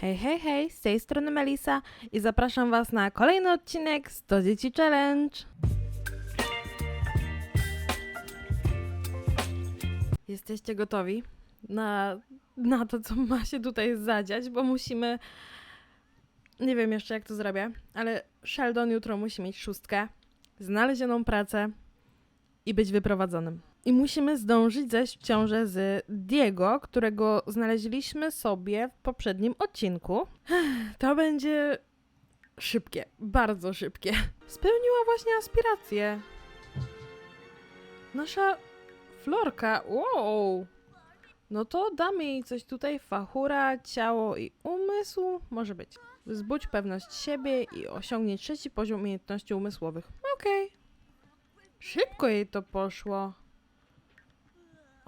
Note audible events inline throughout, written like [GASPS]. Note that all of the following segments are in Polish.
Hej, hej, hej, z tej strony Melisa i zapraszam Was na kolejny odcinek 100 Dzieci Challenge. Jesteście gotowi na, na to, co ma się tutaj zadziać, bo musimy. Nie wiem jeszcze, jak to zrobię, ale Sheldon jutro musi mieć szóstkę, znalezioną pracę i być wyprowadzonym. I musimy zdążyć zejść w ciążę z Diego, którego znaleźliśmy sobie w poprzednim odcinku. [SIGHS] To będzie szybkie, bardzo szybkie. Spełniła właśnie aspiracje. Nasza Florka, wow! No to damy jej coś tutaj, fachura, ciało i umysł. Może być. Wzbudź pewność siebie i osiągnie trzeci poziom umiejętności umysłowych. Okej. Szybko jej to poszło.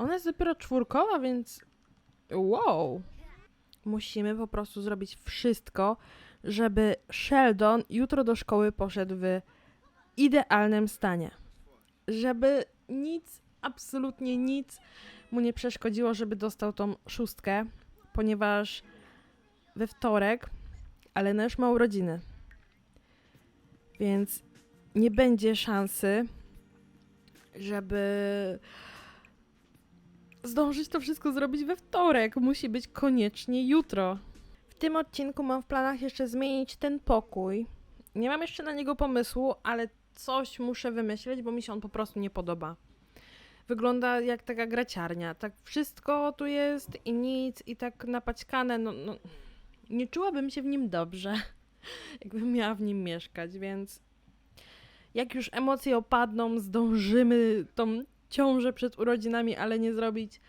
Ona jest dopiero czwórkowa, więc wow. Musimy po prostu zrobić wszystko, żeby Sheldon jutro do szkoły poszedł w idealnym stanie. Żeby nic, absolutnie nic mu nie przeszkodziło, żeby dostał tą szóstkę, ponieważ we wtorek Alena już ma urodziny. Więc nie będzie szansy, żeby zdążyć to wszystko zrobić we wtorek. Musi być koniecznie jutro. W tym odcinku mam w planach jeszcze zmienić ten pokój. Nie mam jeszcze na niego pomysłu, ale coś muszę wymyśleć, bo mi się on po prostu nie podoba. Wygląda jak taka graciarnia. Tak wszystko tu jest i nic, i tak napaćkane. No, no, nie czułabym się w nim dobrze, [LAUGHS] jakbym miała w nim mieszkać, więc jak już emocje opadną, zdążymy tą ciążę przed urodzinami, ale nie zrobić.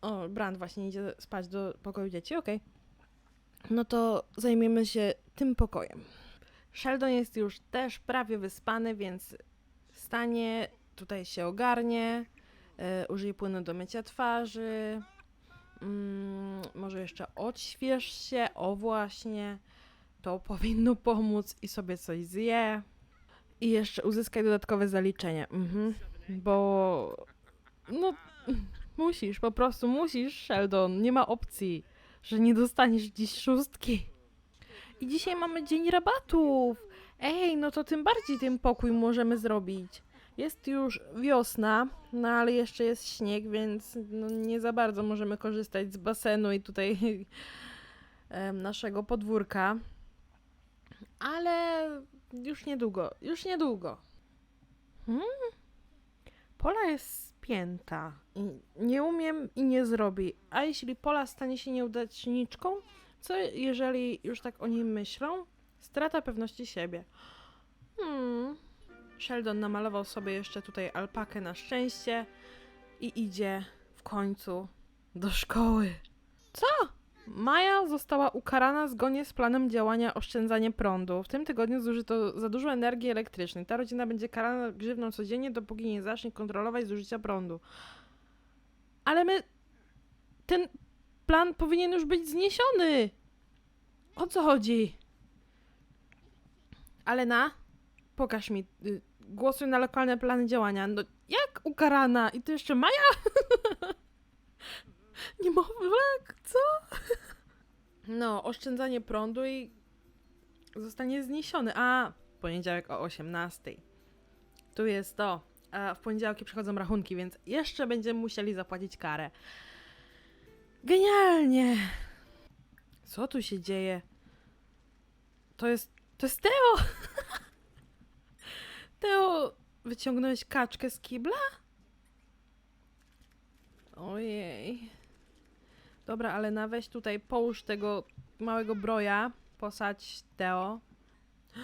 O, Brand właśnie idzie spać do pokoju dzieci, okej. No to zajmiemy się tym pokojem. Sheldon jest już też prawie wyspany, więc stanie, tutaj się ogarnie, e, użyje płynu do mycia twarzy, mm, może jeszcze odśwież się, o właśnie, to powinno pomóc i sobie coś zje. I jeszcze uzyskaj dodatkowe zaliczenie. Mhm. Bo. No. Musisz, po prostu musisz, Sheldon. Nie ma opcji, że nie dostaniesz dziś szóstki. I dzisiaj mamy dzień rabatów. Ej, no to tym bardziej ten pokój możemy zrobić. Jest już wiosna, no ale jeszcze jest śnieg, więc no nie za bardzo możemy korzystać z basenu i tutaj [LAUGHS] naszego podwórka. Ale już niedługo, już niedługo. Hmm? Pola jest spięta. Nie umiem i nie zrobi. A jeśli Pola stanie się nieudaczniczką, co jeżeli już tak o nim myślą? Strata pewności siebie. Hmm. Sheldon namalował sobie jeszcze tutaj alpakę na szczęście i idzie w końcu do szkoły. Co? Maja została ukarana zgodnie z planem działania oszczędzanie prądu. W tym tygodniu zużyto za dużo energii elektrycznej. Ta rodzina będzie karana grzywną codziennie, dopóki nie zacznie kontrolować zużycia prądu. Ale my... Ten plan powinien już być zniesiony! O co chodzi? Alena, pokaż mi. y, Głosuj na lokalne plany działania. No, jak ukarana? I to jeszcze Maja? [LAUGHS] Niemowlak? Co? No, oszczędzanie prądu i zostanie zniesiony. A, poniedziałek o 18. Tu jest to. A w poniedziałki przychodzą rachunki, więc jeszcze będziemy musieli zapłacić karę. Genialnie! Co tu się dzieje? To jest. To jest Teo! [LAUGHS] Teo, wyciągnąłeś kaczkę z kibla? Ojej. Dobra, ale na weź tutaj połóż tego małego broja, posadź Teo. [GASPS]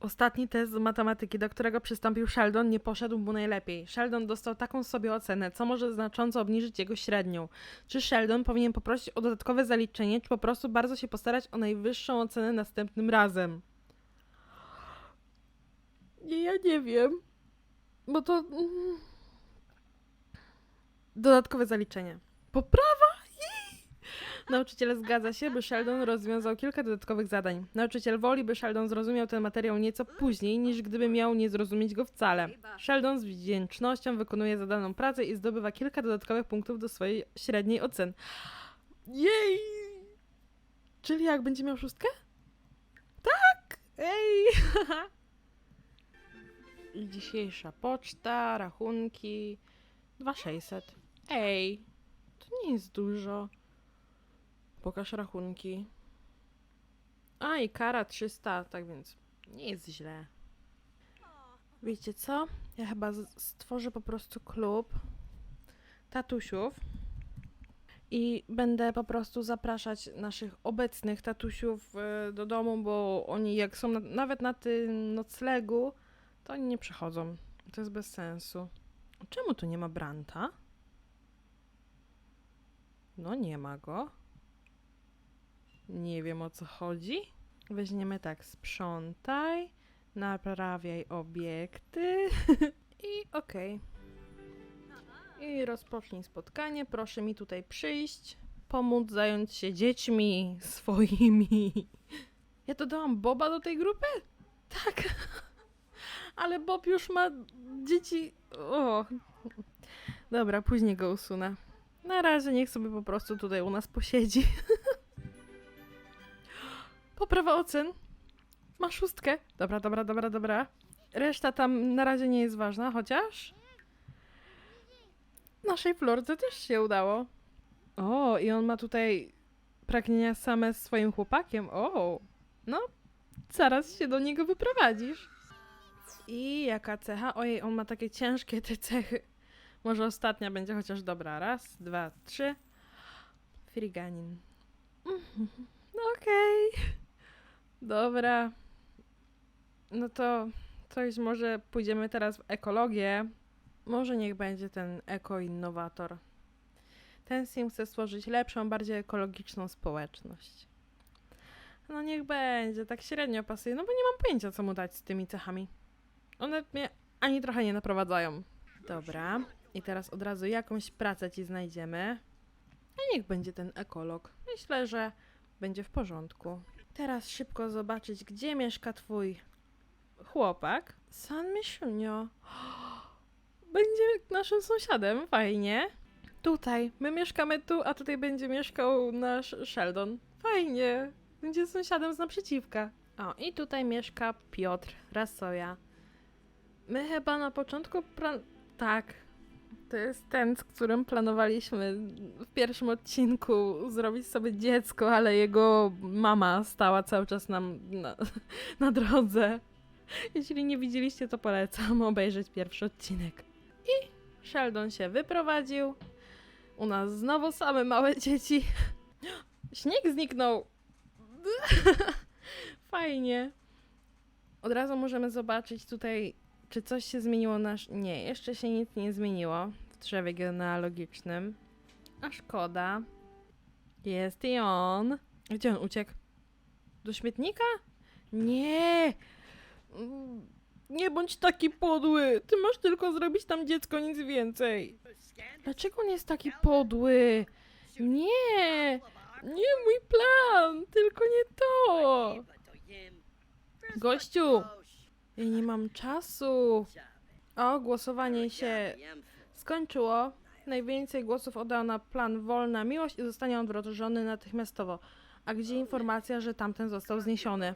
Ostatni test z matematyki, do którego przystąpił Sheldon, nie poszedł mu najlepiej. Sheldon dostał taką sobie ocenę, co może znacząco obniżyć jego średnią. Czy Sheldon powinien poprosić o dodatkowe zaliczenie, czy po prostu bardzo się postarać o najwyższą ocenę następnym razem? Nie, ja nie wiem. Bo to. mm, Dodatkowe zaliczenie. Poprawa? Jej! Nauczyciel zgadza się, by Sheldon rozwiązał kilka dodatkowych zadań. Nauczyciel woli, by Sheldon zrozumiał ten materiał nieco później, niż gdyby miał nie zrozumieć go wcale. Sheldon z wdzięcznością wykonuje zadaną pracę i zdobywa kilka dodatkowych punktów do swojej średniej ocen. Jej! Czyli jak będzie miał szóstkę? Tak! Ej! [LAUGHS] Dzisiejsza poczta, rachunki 2600. Ej, to nie jest dużo. Pokaż rachunki. A i kara 300, tak więc nie jest źle. Wiecie co? Ja chyba stworzę po prostu klub tatusiów i będę po prostu zapraszać naszych obecnych tatusiów e, do domu, bo oni jak są na, nawet na tym noclegu, to oni nie przychodzą. To jest bez sensu. Czemu tu nie ma Branta? No nie ma go. Nie wiem o co chodzi. Weźmiemy tak, sprzątaj, naprawiaj obiekty [LAUGHS] i okej. I rozpocznij spotkanie. Proszę mi tutaj przyjść, pomóc zająć się dziećmi [LAUGHS] swoimi. Ja dodałam Boba do tej grupy? Tak. [LAUGHS] Ale Bob już ma dzieci. O. Dobra, później go usunę. Na razie niech sobie po prostu tutaj u nas posiedzi. [LAUGHS] Poprawa ocen. Ma szóstkę. Dobra, dobra, dobra, dobra. Reszta tam na razie nie jest ważna, chociaż naszej Florce też się udało. O, i on ma tutaj pragnienia same z swoim chłopakiem. O, no, zaraz się do niego wyprowadzisz. I jaka cecha? Ojej, on ma takie ciężkie te cechy. Może ostatnia będzie chociaż dobra. Raz, dwa, trzy. Friganin. No okej. Dobra. No to coś może pójdziemy teraz w ekologię. Może niech będzie ten eko-innowator. Ten sim chce stworzyć lepszą, bardziej ekologiczną społeczność. No niech będzie, tak średnio pasuje, no bo nie mam pojęcia, co mu dać z tymi cechami. One mnie ani trochę nie naprowadzają. Dobra, i teraz od razu jakąś pracę ci znajdziemy. A niech będzie ten ekolog. Myślę, że będzie w porządku. Teraz szybko zobaczyć, gdzie mieszka twój chłopak. San Miszunio. [GASPS] Będzie naszym sąsiadem, fajnie. Tutaj, my mieszkamy tu, a tutaj będzie mieszkał nasz Sheldon. Fajnie, będzie sąsiadem z naprzeciwka. O, i tutaj mieszka Piotr Rasoja. My chyba na początku plan... Tak, to jest ten, z którym planowaliśmy w pierwszym odcinku zrobić sobie dziecko, ale jego mama stała cały czas nam na, [LAUGHS] na drodze. Jeśli nie widzieliście, to polecam obejrzeć pierwszy odcinek. I Sheldon się wyprowadził. U nas znowu same małe dzieci. [GASPS] Śnieg zniknął. [LAUGHS] Fajnie. Od razu możemy zobaczyć tutaj, czy coś się zmieniło nasz. Nie, jeszcze się nic nie zmieniło w drzewie genealogicznym. A szkoda. Jest i on. Gdzie on uciekł? Do śmietnika? Nie! Mm, Nie bądź taki podły! Ty masz tylko zrobić tam dziecko, nic więcej. Dlaczego on jest taki podły? Nie! Nie mój plan! Tylko nie to! Gościu! Ja nie mam czasu. O, głosowanie się skończyło. Najwięcej głosów oddał na plan Wolna Miłość i zostanie on wdrożony natychmiastowo. A gdzie informacja, że tamten został zniesiony?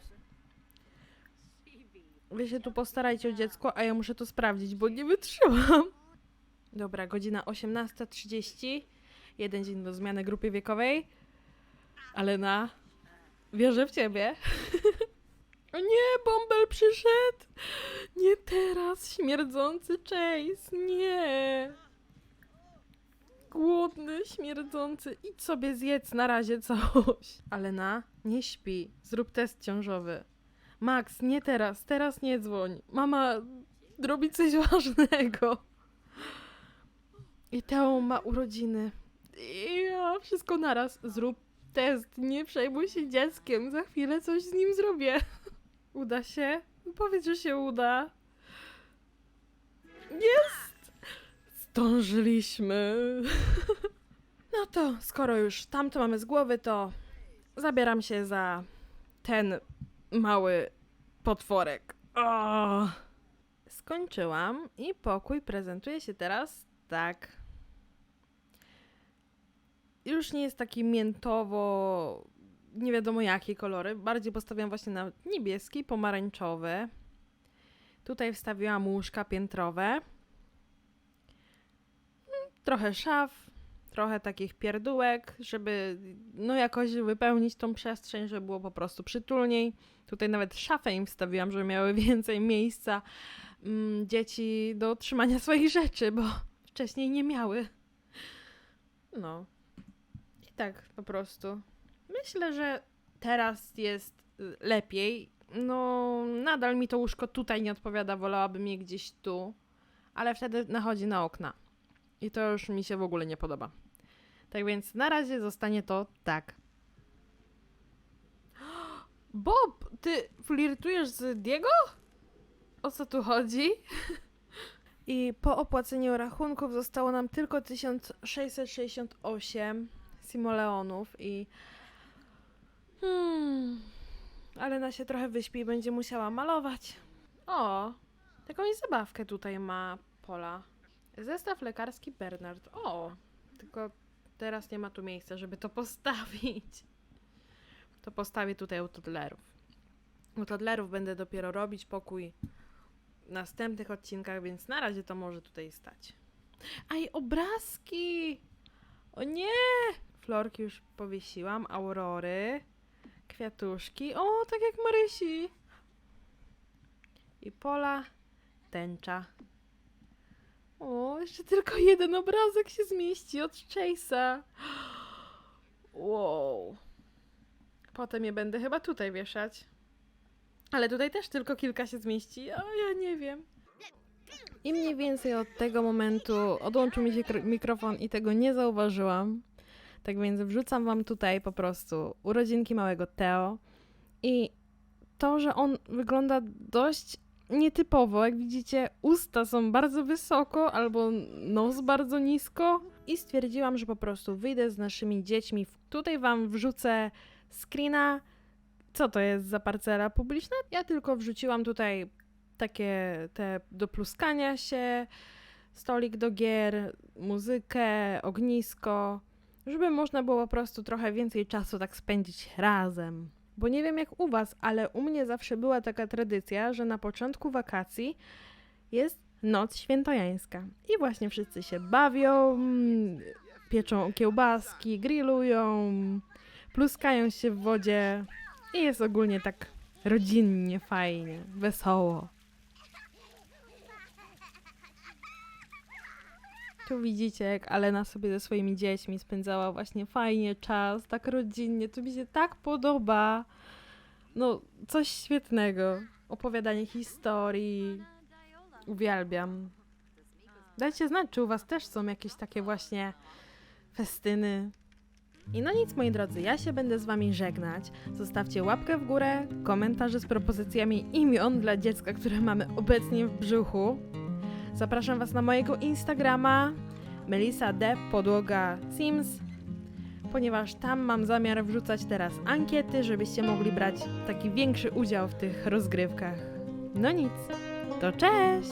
Wy się tu postarajcie o dziecko, a ja muszę to sprawdzić, bo nie wytrzymam. Dobra, godzina 18.30. Jeden dzień do zmiany grupy wiekowej. Ale na... Wierzę w ciebie. O nie, Bąbel przyszedł! Nie teraz, śmierdzący Chase, nie! Głodny, śmierdzący. Idź sobie zjedz na razie coś. Ale na, nie śpi. Zrób test ciążowy. Max, nie teraz, teraz nie dzwoń. Mama robi coś ważnego. I Teo ma urodziny. I ja wszystko naraz. Zrób test, nie przejmuj się dzieckiem. Za chwilę coś z nim zrobię. Uda się? Powiedz, że się uda. Jest! Zdążyliśmy. [LAUGHS] No to, skoro już tamto mamy z głowy, to zabieram się za ten mały potworek. O! Skończyłam i pokój prezentuje się teraz tak. Już nie jest taki miętowo nie wiadomo jakie kolory. Bardziej postawiłam właśnie na niebieski, pomarańczowy. Tutaj wstawiłam łóżka piętrowe. Mm, Trochę szaf, trochę takich pierdółek, żeby no jakoś wypełnić tą przestrzeń, żeby było po prostu przytulniej. Tutaj nawet szafę im wstawiłam, żeby miały [LAUGHS] więcej miejsca mm, dzieci do trzymania [LAUGHS] swoich rzeczy, bo wcześniej nie miały. No. I tak po prostu. Myślę, że teraz jest y, lepiej. No, nadal mi to łóżko tutaj nie odpowiada, wolałabym je gdzieś tu, ale wtedy nachodzi na okna. I to już mi się w ogóle nie podoba. Tak więc na razie zostanie to tak. [GASPS] Bob, ty flirtujesz z Diego? O co tu chodzi? I po opłaceniu rachunków zostało nam tylko 1668 simoleonów i hmm, Alena się trochę wyśpi i będzie musiała malować. O, jakąś zabawkę tutaj ma Pola. Zestaw lekarski Bernard. O, tylko teraz nie ma tu miejsca, żeby to postawić. To postawię tutaj u toddlerów. U toddlerów będę dopiero robić pokój w następnych odcinkach, więc na razie to może tutaj stać. Aj, obrazki! O nie! Florki już powiesiłam, aurory, kwiatuszki. O, tak jak Marysi! I pola, tęcza. O, jeszcze tylko jeden obrazek się zmieści od Chase'a. Wow. Potem je będę chyba tutaj wieszać. Ale tutaj też tylko kilka się zmieści. O, ja nie wiem. I mniej więcej od tego momentu odłączył mi się kro- mikrofon i tego nie zauważyłam. Tak więc wrzucam wam tutaj po prostu urodzinki małego Teo. I to, że on wygląda dość nietypowo. Jak widzicie, usta są bardzo wysoko albo nos bardzo nisko. I stwierdziłam, że po prostu wyjdę z naszymi dziećmi. Tutaj wam wrzucę screena. Co to jest za parcela publiczna? Ja tylko wrzuciłam tutaj takie te do pluskania się, stolik do gier, muzykę, ognisko, żeby można było po prostu trochę więcej czasu tak spędzić razem. Bo nie wiem jak u was, ale u mnie zawsze była taka tradycja, że na początku wakacji jest noc świętojańska. I właśnie wszyscy się bawią, pieczą kiełbaski, grillują, pluskają się w wodzie i jest ogólnie tak rodzinnie, fajnie, wesoło. Widzicie, jak Alena sobie ze swoimi dziećmi spędzała właśnie fajnie czas, tak rodzinnie. To mi się tak podoba. No, coś świetnego. Opowiadanie historii. Uwielbiam. Dajcie znać, czy u was też są jakieś takie właśnie festyny. I no nic, moi drodzy, ja się będę z wami żegnać. Zostawcie łapkę w górę, komentarze z propozycjami imion dla dziecka, które mamy obecnie w brzuchu. Zapraszam Was na mojego Instagrama Melisa D. Podłoga Sims, ponieważ tam mam zamiar wrzucać teraz ankiety, żebyście mogli brać taki większy udział w tych rozgrywkach. No nic, to cześć!